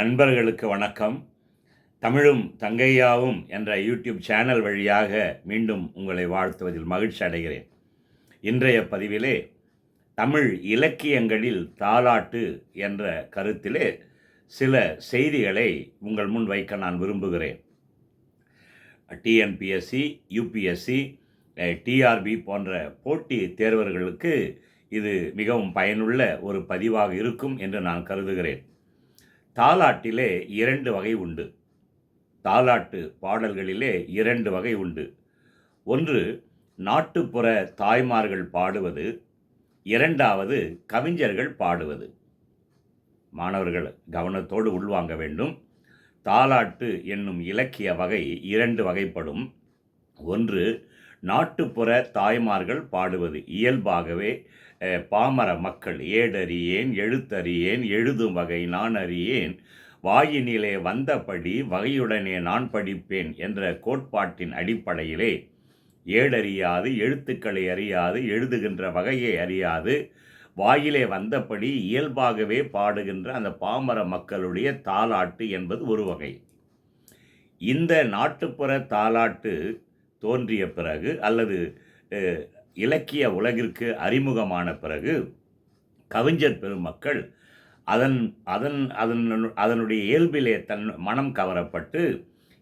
நண்பர்களுக்கு வணக்கம். தமிழும் தங்கையாவும் என்ற யூடியூப் சேனல் வழியாக மீண்டும் உங்களை வாழ்த்துவதில் மகிழ்ச்சி அடைகிறேன். இன்றைய பதிவிலே தமிழ் இலக்கியங்களில் தாலாட்டு என்ற கருத்திலே சில செய்திகளை உங்கள் முன் வைக்க நான் விரும்புகிறேன். டிஎன்பிஎஸ்சி யூபிஎஸ்சி டிஆர்பி போன்ற போட்டி தேர்வர்களுக்கு இது மிகவும் பயனுள்ள ஒரு பதிவாக இருக்கும் என்று நான் கருதுகிறேன். தாலாட்டிலே இரண்டு வகை உண்டு. தாலாட்டு பாடல்களிலே இரண்டு வகை உண்டு. ஒன்று நாட்டுப்புற தாய்மார்கள் பாடுவது. இரண்டாவது கவிஞர்கள் பாடுவது. மாணவர்கள் கவனத்தோடு உள்வாங்க வேண்டும். தாலாட்டு என்னும் இலக்கிய வகை இரண்டு வகைப்படும். ஒன்று நாட்டுப்புற தாய்மார்கள் பாடுவது. இயல்பாகவே பாமர மக்கள் ஏடறியேன் எழுத்தறியேன் எழுதும் வகை நான் அறியேன். வாயினிலே வந்தபடி வகையுடனே நான் படிப்பேன் என்ற கோட்பாட்டின் அடிப்படையிலே ஏடறியாது எழுத்துக்களை அறியாது எழுதுகின்ற வகையை அறியாது. வாயிலே வந்தபடி இயல்பாகவே பாடுகின்ற அந்த பாமர மக்களுடைய தாலாட்டு என்பது ஒரு வகை. இந்த நாட்டுப்புற தாலாட்டு தோன்றிய பிறகு அல்லது இலக்கிய உலகிற்கு அறிமுகமான பிறகு கவிஞர் பெருமக்கள் அதன் அதன் அதன் அதனுடைய இயல்பிலே தன் மனம் கவரப்பட்டு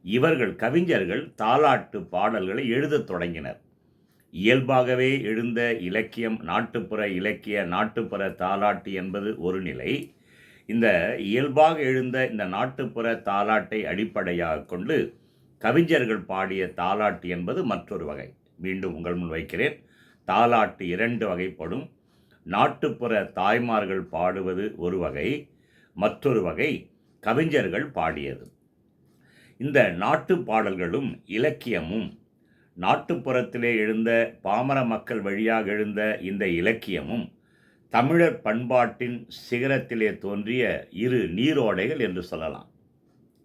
இவர்கள் கவிஞர்கள் தாலாட்டு பாடல்களை எழுதத் தொடங்கினர். இயல்பாகவே எழுந்த இலக்கியம் நாட்டுப்புற இலக்கிய நாட்டுப்புற தாலாட்டு என்பது ஒரு நிலை. இந்த இயல்பாக எழுந்த இந்த நாட்டுப்புற தாலாட்டை அடிப்படையாக கொண்டு கவிஞர்கள் பாடிய தாலாட்டு என்பது மற்றொரு வகை. மீண்டும் உங்கள் முன் வைக்கிறேன். தாலாட்டு இரண்டு வகைப்படும். நாட்டுப்புற தாய்மார்கள் பாடுவது ஒரு வகை மற்றொரு வகை கவிஞர்கள் பாடியது. இந்த நாட்டு பாடல்களும் இலக்கியமும். நாட்டுப்புறத்திலே எழுந்த பாமர மக்கள் வழியாக எழுந்த இந்த இலக்கியமும் தமிழர் பண்பாட்டின் சிகரத்திலே தோன்றிய இரு நீரோடைகள் என்று சொல்லலாம்.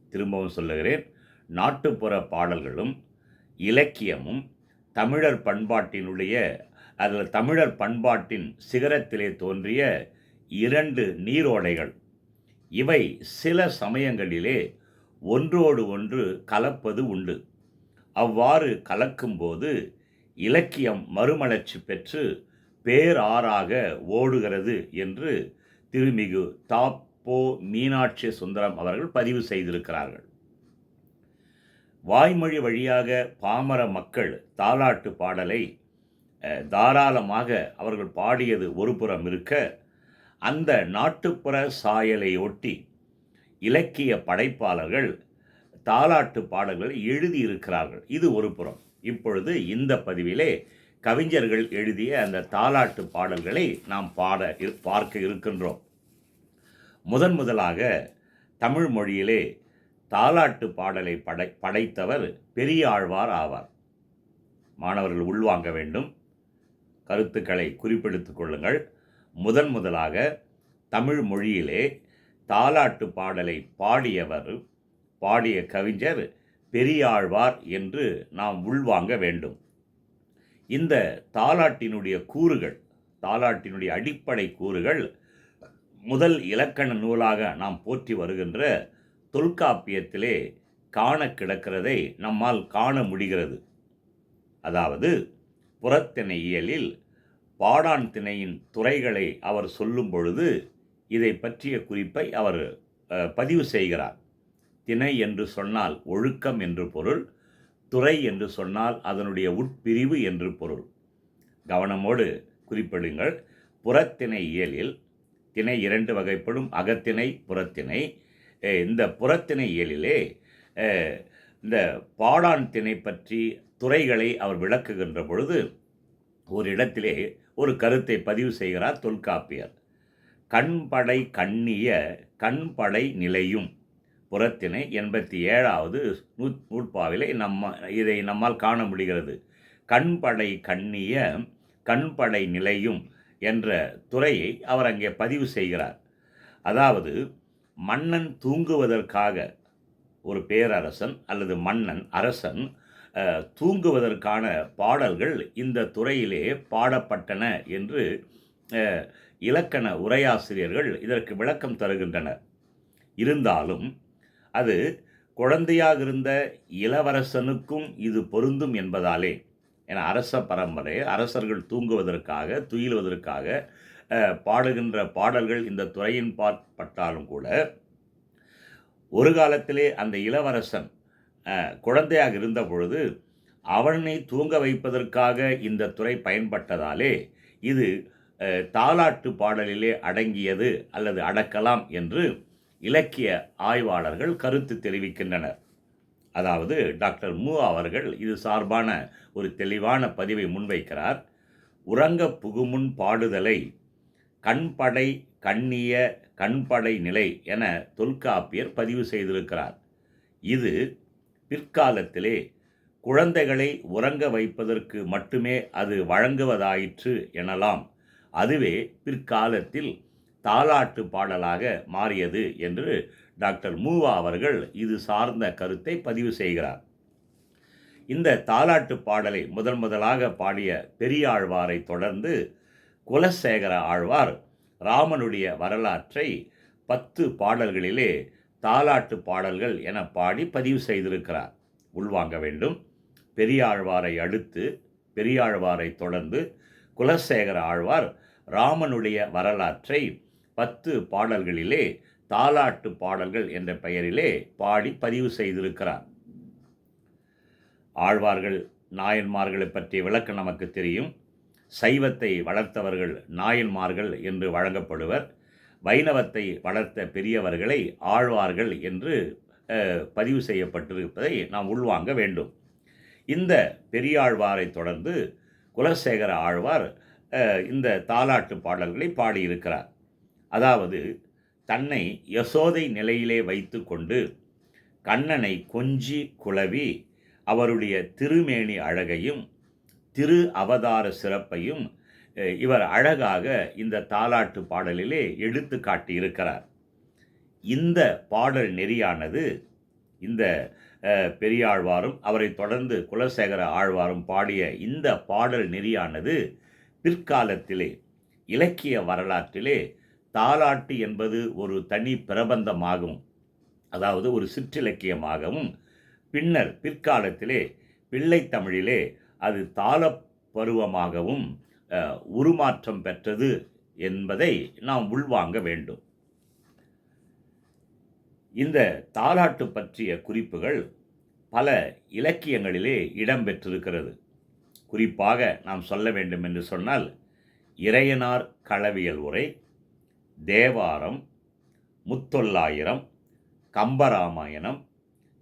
திரும்பவும் சொல்லுகிறேன் நாட்டுப்புற பாடல்களும் இலக்கியமும் தமிழர் பண்பாட்டினுடைய அதில் தமிழர் பண்பாட்டின் சிகரத்திலே தோன்றிய இரண்டு நீரோடைகள். இவை சில சமயங்களிலே ஒன்றோடு ஒன்று கலப்பது உண்டு. அவ்வாறு கலக்கும்போது இலக்கியம் மறுமலர்ச்சி பெற்று பேராறாக ஓடுகிறது என்று திருமிகு தாப்போ மீனாட்சி சுந்தரம் அவர்கள் பதிவு செய்திருக்கிறார்கள். வாய்மொழி வழியாக பாமர மக்கள் தாலாட்டு பாடலை தாராளமாக அவர்கள் பாடியது ஒரு புறம் இருக்க அந்த நாட்டுப்புற சாயலை ஒட்டி இலக்கிய படைப்பாளர்கள் தாலாட்டு பாடல்களை எழுதியிருக்கிறார்கள். இது ஒரு புறம். இப்பொழுது இந்த பதிவிலே கவிஞர்கள் எழுதிய அந்த தாலாட்டு பாடல்களை நாம் பாட இரு- பார்க்க இருக்கின்றோம். முதன் முதலாக தமிழ் மொழியிலே தாலாட்டு பாடலை படை படைத்தவர் பெரியாழ்வார் ஆவார். மாணவர்கள் உள்வாங்க வேண்டும். கருத்துக்களை குறிப்பெடுத்துக் கொள்ளுங்கள். முதன் முதலாக தமிழ் மொழியிலே தாலாட்டு பாடலை பாடியவர் பாடிய கவிஞர் பெரியாழ்வார் என்று நாம் உள்வாங்க வேண்டும். இந்த தாலாட்டினுடைய கூறுகள் தாலாட்டினுடைய அடிப்படை கூறுகள் முதல் இலக்கண நூலாக நாம் போற்றி வருகின்ற தொல்காப்பியத்திலே காண கிடக்கிறதை நம்மால் காண முடிகிறது. அதாவது புறத்திணை இயலில் பாடான் திணையின் துறைகளை அவர் சொல்லும் பொழுது இதை பற்றிய குறிப்பை அவர் பதிவு செய்கிறார். திணை என்று சொன்னால் ஒழுக்கம் என்று பொருள் துறை என்று சொன்னால் அதனுடைய உட்பிரிவு என்று பொருள். கவனமோடு குறிப்பிடுங்கள். புறத்திணை இயலில் திணை இரண்டு வகைப்படும் அகத்திணை புறத்திணை. இந்த புறத்திணை இயலிலே இந்த பாடான் திணை பற்றி துறைகளை அவர் விளக்குகின்ற பொழுது ஒரு இடத்திலே ஒரு கருத்தை பதிவு செய்கிறார் தொல்காப்பியர். கண்படை கண்ணிய கண்படை நிலையும் புறத்தினை எண்பத்தி ஏழாவது நூ நூற்பாவிலே நம்ம இதை நம்மால் காண முடிகிறது. கண்படை கண்ணிய கண்படை நிலையும் என்ற துறையை அவர் அங்கே பதிவு செய்கிறார். அதாவது மன்னன் தூங்குவதற்காக ஒரு பேரரசன் அல்லது மன்னன் அரசன் தூங்குவதற்கான பாடல்கள் இந்த துறையிலே பாடப்பட்டன என்று இலக்கண உரையாசிரியர்கள் இதற்கு விளக்கம் தருகின்றனர். இருந்தாலும் அது குழந்தையாக இருந்த இளவரசனுக்கும் இது பொருந்தும் என்பதாலே என அரச பரம்பரை அரசர்கள் தூங்குவதற்காக துயிலுவதற்காக பாடுகின்ற பாடல்கள் இந்த துறையின் பார்ப்பட்டாலும் கூட ஒரு காலத்திலே அந்த இளவரசன் குழந்தையாக இருந்த பொழுது அவனை தூங்க வைப்பதற்காக இந்த துறை பயன்பட்டதாலே இது தாலாட்டு பாடலிலே அடங்கியது அல்லது அடக்கலாம் என்று இலக்கிய ஆய்வாளர்கள் கருத்து தெரிவிக்கின்றனர். அதாவது டாக்டர் மு அவர்கள் இது சார்பான ஒரு தெளிவான பதிவை முன்வைக்கிறார். உறங்க புகுமுன் பாடுதலை கண்படை கண்ணிய கண்படை நிலை என தொல்காப்பியர் பதிவு செய்திருக்கிறார். இது பிற்காலத்திலே குழந்தைகளை உறங்க வைப்பதற்கு மட்டுமே அது வழங்குவதாயிற்று எனலாம். அதுவே பிற்காலத்தில் தாலாட்டு பாடலாக மாறியது என்று டாக்டர் மூவா அவர்கள் இது சார்ந்த கருத்தை பதிவு செய்கிறார். இந்த தாலாட்டு பாடலை முதன் முதலாக பாடிய பெரியாழ்வாரை தொடர்ந்து குலசேகர ஆழ்வார் ராமனுடைய வரலாற்றை பத்து பாடல்களிலே தாலாட்டு பாடல்கள் என பாடி பதிவு செய்திருக்கிறார். உள்வாங்க வேண்டும். பெரியாழ்வாரை அடுத்து பெரியாழ்வாரை தொடர்ந்து குலசேகர ஆழ்வார் ராமனுடைய வரலாற்றை பத்து பாடல்களிலே தாலாட்டு பாடல்கள் என்ற பெயரிலே பாடி பதிவு செய்திருக்கிறார். ஆழ்வார்கள் நாயன்மார்களை பற்றிய விளக்கம் நமக்கு தெரியும். சைவத்தை வளர்த்தவர்கள் நாயன்மார்கள் என்று வழங்கப்படுவர். வைணவத்தை வளர்த்த பெரியவர்களை ஆழ்வார்கள் என்று பதிவு செய்யப்பட்டிருப்பதை நாம் உள்வாங்க வேண்டும். இந்த பெரியாழ்வாரை தொடர்ந்து குலசேகர ஆழ்வார் இந்த தாலாட்டு பாடல்களை பாடியிருக்கிறார். அதாவது தன்னை யசோதை நிலையிலே வைத்து கொண்டு கண்ணனை கொஞ்சி குழவி அவருடைய திருமேனி அழகையும் திரு அவதார சிறப்பையும் இவர் அழகாக இந்த தாலாட்டு பாடலிலே எடுத்து காட்டியிருக்கிறார். இந்த பாடல் நெறியானது இந்த பெரியாழ்வாரும் அவரை தொடர்ந்து குலசேகர ஆழ்வாரும் பாடிய இந்த பாடல் நெறியானது பிற்காலத்திலே இலக்கிய வரலாற்றிலே தாலாட்டு என்பது ஒரு தனி பிரபந்தமாகவும் அதாவது ஒரு சிற்றிலக்கியமாகவும் பின்னர் பிற்காலத்திலே பிள்ளை தமிழிலே அது தாள பருவமாகவும் உருமாற்றம் பெற்றது என்பதை நாம் உள்வாங்க வேண்டும். இந்த தாலாட்டு பற்றிய குறிப்புகள் பல இலக்கியங்களிலே இடம்பெற்றிருக்கிறது. குறிப்பாக நாம் சொல்ல வேண்டும் என்று சொன்னால் இறையனார் களவியல் உரை தேவாரம் முத்தொள்ளாயிரம் கம்பராமாயணம்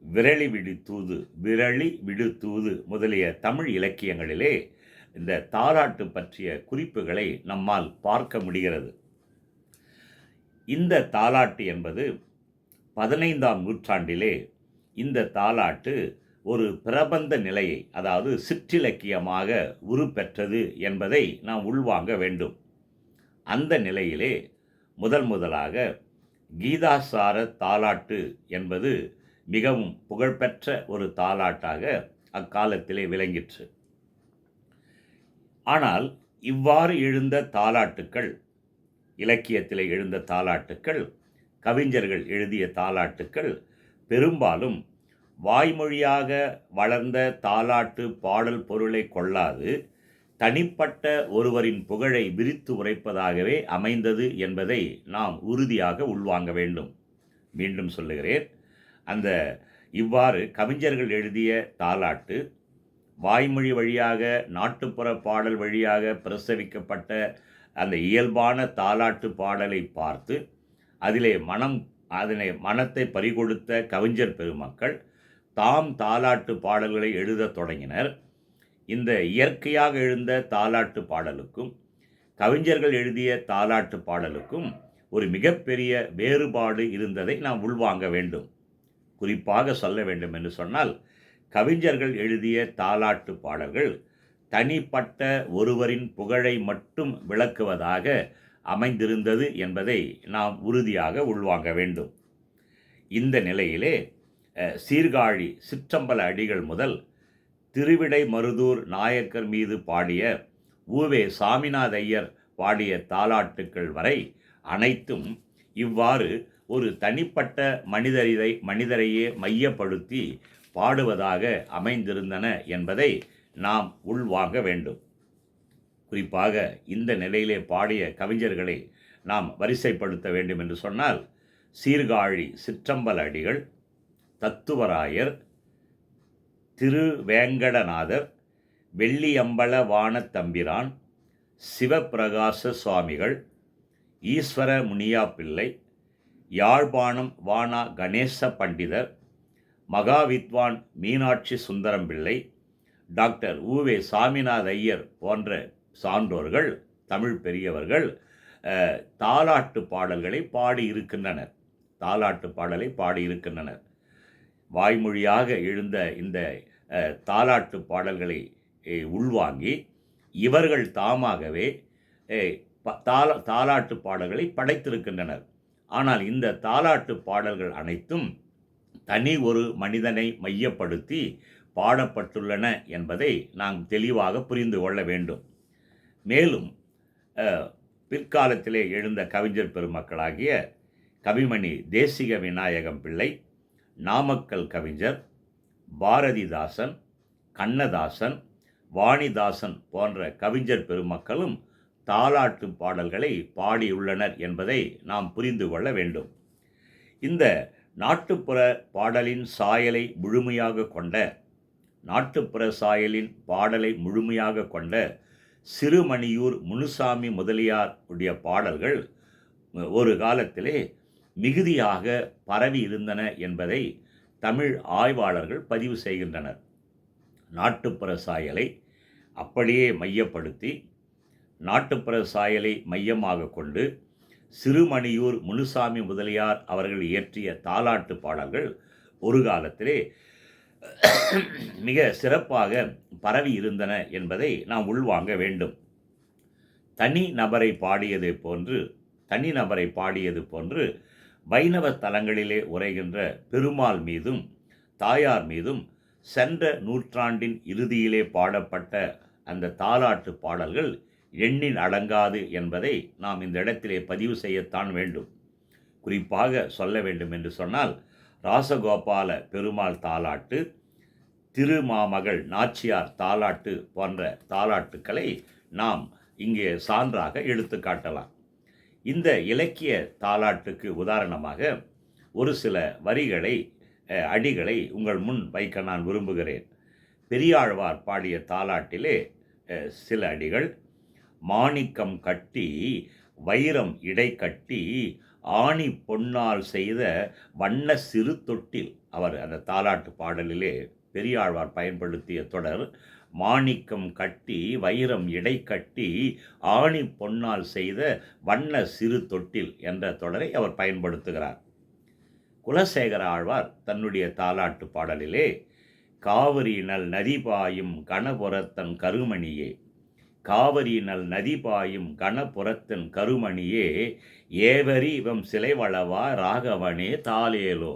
விரலி விடுத்தூது விரளி விரலி முதலிய தமிழ் இலக்கியங்களிலே இந்த தாலாட்டு பற்றிய குறிப்புகளை நம்மால் பார்க்க முடிகிறது. இந்த தாலாட்டு என்பது பதினைந்தாம் நூற்றாண்டிலே இந்த தாலாட்டு ஒரு பிரபந்த நிலையை அதாவது சிற்றிலக்கியமாக உருப்பெற்றது என்பதை நாம் உள்வாங்க வேண்டும். அந்த நிலையிலே முதல் முதலாக கீதாசார தாலாட்டு என்பது மிகவும் புகழ்பெற்ற ஒரு தாலாட்டாக அக்காலத்திலே விளங்கிற்று. ஆனால் இவ்வாறு எழுந்த தாலாட்டுக்கள் இலக்கியத்திலே எழுந்த தாலாட்டுக்கள் கவிஞர்கள் எழுதிய தாலாட்டுக்கள் பெரும்பாலும் வாய்மொழியாக வளர்ந்த தாலாட்டு பாடல் பொருளை கொள்ளாது தனிப்பட்ட ஒருவரின் புகழை விரித்து உரைப்பதாகவே அமைந்தது என்பதை நாம் உறுதியாக உள்வாங்க வேண்டும். மீண்டும் சொல்லுகிறேன். அந்த இவ்வாறு கவிஞர்கள் எழுதிய தாலாட்டு வாய்மொழி வழியாக நாட்டுப்புற பாடல் வழியாக பிரசவிக்கப்பட்ட அந்த இயல்பான தாலாட்டு பாடலை பார்த்து அதிலே மனம் அதனை மனத்தை பறிகொடுத்த கவிஞர் பெருமக்கள் தாம் தாலாட்டு பாடல்களை எழுதத் தொடங்கினர். இந்த இயற்கையாக எழுந்த தாலாட்டு பாடலுக்கும் கவிஞர்கள் எழுதிய தாலாட்டு பாடலுக்கும் ஒரு மிகப்பெரிய வேறுபாடு இருந்ததை நாம் உள்வாங்க வேண்டும். குறிப்பாக சொல்ல வேண்டும் என்று சொன்னால் கவிஞர்கள் எழுதிய தாலாட்டு பாடல்கள் தனிப்பட்ட ஒருவரின் புகழை மட்டும் விளக்குவதாக அமைந்திருந்தது என்பதை நாம் உறுதியாக உள்வாங்க வேண்டும். இந்த நிலையிலே சீர்காழி சிற்றம்பல அடிகள் முதல் திருவிடை மருதூர் நாயக்கர் மீது பாடிய ஊவே சாமிநாத ஐயர் பாடிய தாலாட்டுக்கள் வரை அனைத்தும் இவ்வாறு ஒரு தனிப்பட்ட மனிதரை மனிதரையே மையப்படுத்தி பாடுவதாக அமைந்திருந்தன என்பதை நாம் உள்வாங்க வேண்டும். குறிப்பாக இந்த நிலையிலே பாடிய கவிஞர்களை நாம் வரிசைப்படுத்த வேண்டும் என்று சொன்னால் சீர்காழி சிற்றம்பல அடிகள் தத்துவராயர் திருவேங்கடநாதர் வெள்ளியம்பல வானத்தம்பிரான் சிவப்பிரகாச சுவாமிகள் ஈஸ்வர முனியா பிள்ளை யாழ்ப்பாணம் வானா கணேச பண்டிதர் மகாவித்வான் மீனாட்சி சுந்தரம் பிள்ளை டாக்டர் ஊவே சாமிநாத ஐயர் போன்ற சான்றோர்கள் தமிழ் பெரியவர்கள் தாலாட்டு பாடல்களை பாடியிருக்கின்றனர் தாலாட்டு பாடலை பாடியிருக்கின்றனர் வாய்மொழியாக எழுந்த இந்த தாலாட்டு பாடல்களை உள்வாங்கி இவர்கள் தாமாகவே ப- தாள தாலாட்டு பாடல்களை படைத்திருக்கின்றனர். ஆனால் இந்த தாலாட்டு பாடல்கள் அனைத்தும் தனி ஒரு மனிதனை மையப்படுத்தி பாடப்பட்டுள்ளன என்பதை நாம் தெளிவாக புரிந்து கொள்ள வேண்டும். மேலும் பிற்காலத்திலே எழுந்த கவிஞர் பெருமக்களாகிய கவிமணி தேசிக விநாயகம் பிள்ளை நாமக்கல் கவிஞர் பாரதிதாசன் கண்ணதாசன் வாணிதாசன் போன்ற கவிஞர் பெருமக்களும் தாலாட்டு பாடல்களை பாடியுள்ளனர் என்பதை நாம் புரிந்து கொள்ள வேண்டும். இந்த நாட்டுப்புற பாடலின் சாயலை முழுமையாக கொண்ட நாட்டுப்புற சாயலின் பாடலை முழுமையாக கொண்ட சிறுமணியூர் முனுசாமி முதலியார் உடைய பாடல்கள் ஒரு காலத்திலே மிகுதியாக பரவி இருந்தன என்பதை தமிழ் ஆய்வாளர்கள் பதிவு செய்கின்றனர். நாட்டுப்புற சாயலை அப்படியே மையப்படுத்தி நாட்டுப்புற சாயலை மையமாக கொண்டு சிறுமணியூர் முனுசாமி முதலியார் அவர்கள் இயற்றிய தாலாட்டு பாடல்கள் ஒரு காலத்திலே மிக சிறப்பாக பரவி இருந்தன என்பதை நாம் உள்வாங்க வேண்டும். தனி நபரை பாடியது போன்று தனி நபரை பாடியது போன்று வைணவ தலங்களிலே உரைகின்ற பெருமாள் மீதும் தாயார் மீதும் சென்ற நூற்றாண்டின் இறுதியிலே பாடப்பட்ட அந்த தாலாட்டு பாடல்கள் எண்ணில் அடங்காது என்பதை நாம் இந்த இடத்திலே பதிவு செய்யத்தான் வேண்டும். குறிப்பாக சொல்ல வேண்டும் என்று சொன்னால் ராசகோபால பெருமாள் தாலாட்டு திருமாமகள் நாச்சியார் தாலாட்டு போன்ற தாலாட்டுக்களை நாம் இங்கே சான்றாக எடுத்து காட்டலாம். இந்த இலக்கிய தாலாட்டுக்கு உதாரணமாக ஒரு சில வரிகளை அடிகளை உங்கள் முன் வைக்க நான் விரும்புகிறேன். பெரியாழ்வார் பாடிய தாலாட்டிலே சில அடிகள் மாணிக்கம் கட்டி வைரம் இடை கட்டி ஆணி பொன்னால் செய்த வண்ண சிறு தொட்டில். அவர் அந்த தாலாட்டு பாடலிலே பெரியாழ்வார் பயன்படுத்திய தொடர் மாணிக்கம் கட்டி வைரம் இடை கட்டி ஆணி பொன்னால் செய்த வண்ண சிறு தொட்டில் என்ற தொடரை அவர் பயன்படுத்துகிறார். குலசேகர ஆழ்வார் தன்னுடைய தாலாட்டு பாடலிலே காவிரி நல் நதி பாயும் கணபுரத்தன் கருமணியே காவரியினல் நதி பாயும் கணபுரத்தின் கருமணியே ஏவரி இவம் சிலைவளவா ராகவனே தாலேலோ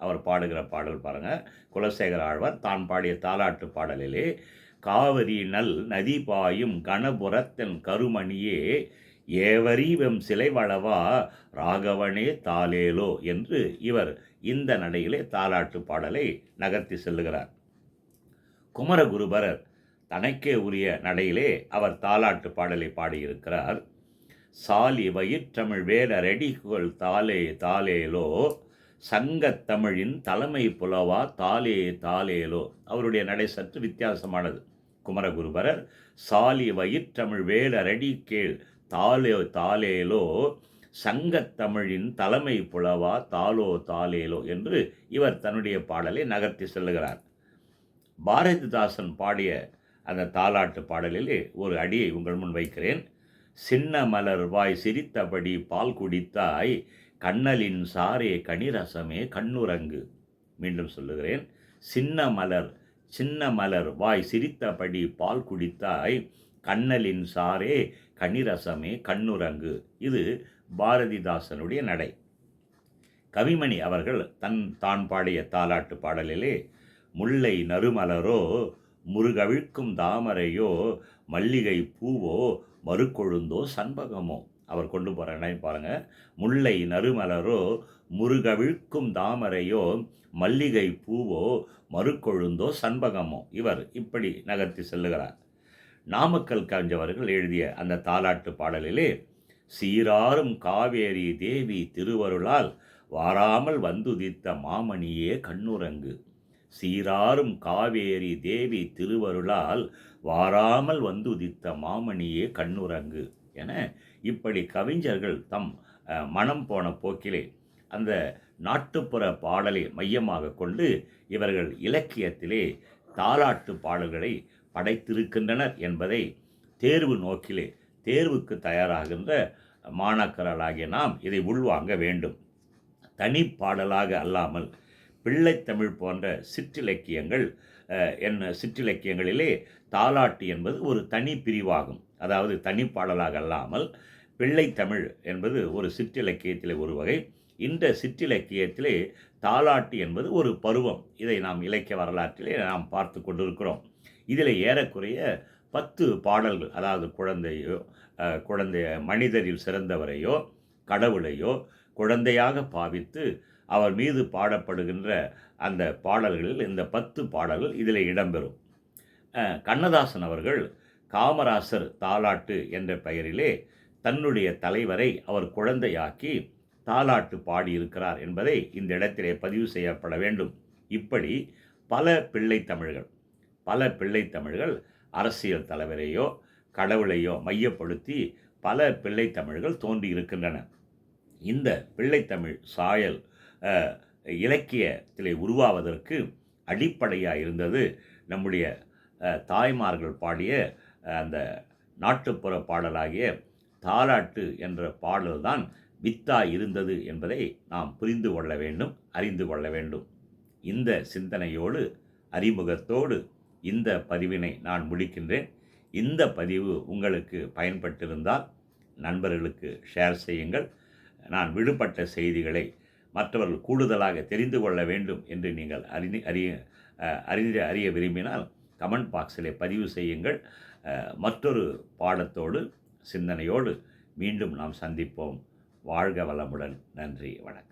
அவர் பாடுகிற பாடல் பாருங்கள் குலசேகர ஆழ்வார் தான் பாடிய தாலாட்டு பாடலிலே காவிரி நல் நதி பாயும் கணபுரத்தின் கருமணியே ஏவரீவம் சிலைவளவா ராகவனே தாலேலோ என்று இவர் இந்த நடையிலே தாலாட்டு பாடலை நகர்த்தி செல்லுகிறார். குமரகுருபரர் தனக்கே உரிய நடையிலே அவர் தாலாட்டு பாடலை பாடியிருக்கிறார். சாலி வயிற்றமிழ் வேலரடிகுகள் தாலே தாலேலோ சங்கத்தமிழின் தலைமை புலவா தாலே தாலேலோ. அவருடைய நடை சற்று வித்தியாசமானது. குமரகுருபரர் சாலி வயிற்றமிழ் வேலரடி கேள் தாலே தாலேலோ சங்கத்தமிழின் தலைமை புலவா தாலோ தாலேலோ என்று இவர் தன்னுடைய பாடலை நகர்த்தி செல்லுகிறார். பாரதிதாசன் பாடிய அந்த தாலாட்டு பாடலிலே ஒரு அடியை உங்கள் முன் வைக்கிறேன். சின்ன மலர் வாய் சிரித்தபடி பால் குடித்தாய் கண்ணலின் சாரே கனிரசமே கண்ணுரங்கு மீண்டும் சொல்லுகிறேன். சின்ன மலர் சின்ன மலர் வாய் சிரித்தபடி பால் குடித்தாய் கண்ணலின் சாரே கனிரசமே கண்ணுரங்கு இது பாரதிதாசனுடைய நடை. கவிமணி அவர்கள் தன் தான் பாடிய தாலாட்டு பாடலிலே முல்லை நறுமலரோ முருகவிழ்க்கும் தாமரையோ மல்லிகை பூவோ மறுக்கொழுந்தோ சண்பகமோ. அவர் கொண்டு போகிற பாருங்கள் முல்லை நறுமலரோ முருகவிழ்க்கும் தாமரையோ மல்லிகை பூவோ மறுக்கொழுந்தோ சண்பகமோ. இவர் இப்படி நகர்த்தி செல்லுகிறார். நாமக்கல் கவிஞவர்கள் எழுதிய அந்த தாலாட்டு பாடலிலே சீராரும் காவேரி தேவி திருவருளால் வாராமல் வந்துதித்த மாமணியே கண்ணுரங்கு சீராரும் காவேரி தேவி திருவருளால் வாராமல் வந்துதித்த மாமணியே கண்ணுரங்கு என இப்படி கவிஞர்கள் தம் மனம் போன போக்கிலே அந்த நாட்டுப்புற பாடலை மையமாக கொண்டு இவர்கள் இலக்கியத்திலே தாலாட்டு பாடல்களை படைத்திருக்கின்றனர் என்பதை தேர்வு நோக்கிலே தேர்வுக்கு தயாராகின்ற மாணாக்கர்களாகிய நாம் இதை உள்வாங்க வேண்டும். தனிப்பாடலாக அல்லாமல் பிள்ளைத்தமிழ் போன்ற சிற்றிலக்கியங்கள் என்ன சிற்றிலக்கியங்களிலே தாலாட்டு என்பது ஒரு தனி பிரிவாகும். அதாவது தனிப்பாடலாக அல்லாமல் பிள்ளைத்தமிழ் என்பது ஒரு சிற்றிலக்கியத்திலே ஒரு வகை. இந்த சிற்றிலக்கியத்திலே தாலாட்டு என்பது ஒரு பருவம். இதை நாம் இலக்கிய வரலாற்றிலே நாம் பார்த்து கொண்டிருக்கிறோம். இதில் ஏறக்குறைய பத்து பாடல்கள் அதாவது குழந்தையோ குழந்தைய மனிதரில் சிறந்தவரையோ கடவுளையோ குழந்தையாக பாவித்து அவர் மீது பாடப்படுகின்ற அந்த பாடல்களில் இந்த பத்து பாடல்கள் இதில் இடம்பெறும். கண்ணதாசன் அவர்கள் காமராசர் தாலாட்டு என்ற பெயரிலே தன்னுடைய தலைவரை அவர் குழந்தையாக்கி தாலாட்டு பாடியிருக்கிறார் என்பதை இந்த இடத்திலே பதிவு செய்யப்பட வேண்டும். இப்படி பல பிள்ளை தமிழ்கள் பல பிள்ளை தமிழ்கள் அரசியல் தலைவரையோ கடவுளையோ மையப்படுத்தி பல பிள்ளை தமிழ்கள் தோன்றி இருக்கின்றன இந்த பிள்ளைத்தமிழ் சாயல் இலக்கியத்திலே உருவாவதற்கு அடிப்படையாக இருந்தது நம்முடைய தாய்மார்கள் பாடிய அந்த நாட்டுப்புற பாடலாகிய தாலாட்டு என்ற பாடல்தான் வித்தா இருந்தது என்பதை நாம் புரிந்து கொள்ள வேண்டும் அறிந்து கொள்ள வேண்டும். இந்த சிந்தனையோடு அறிமுகத்தோடு இந்த பதிவினை நான் முடிக்கின்றேன். இந்த பதிவு உங்களுக்கு பயன்பட்டிருந்தால் நண்பர்களுக்கு ஷேர் செய்யுங்கள். நான் விடுபட்ட செய்திகளை மற்றவர்கள் கூடுதலாக தெரிந்து கொள்ள வேண்டும் என்று நீங்கள் அறிந்து அறிய அறிந்து அறிய விரும்பினால் கமெண்ட் பாக்ஸில் பதிவு செய்யுங்கள். மற்றொரு பாடத்தோடு சிந்தனையோடு மீண்டும் நாம் சந்திப்போம். வாழ்க வளமுடன். நன்றி வணக்கம்.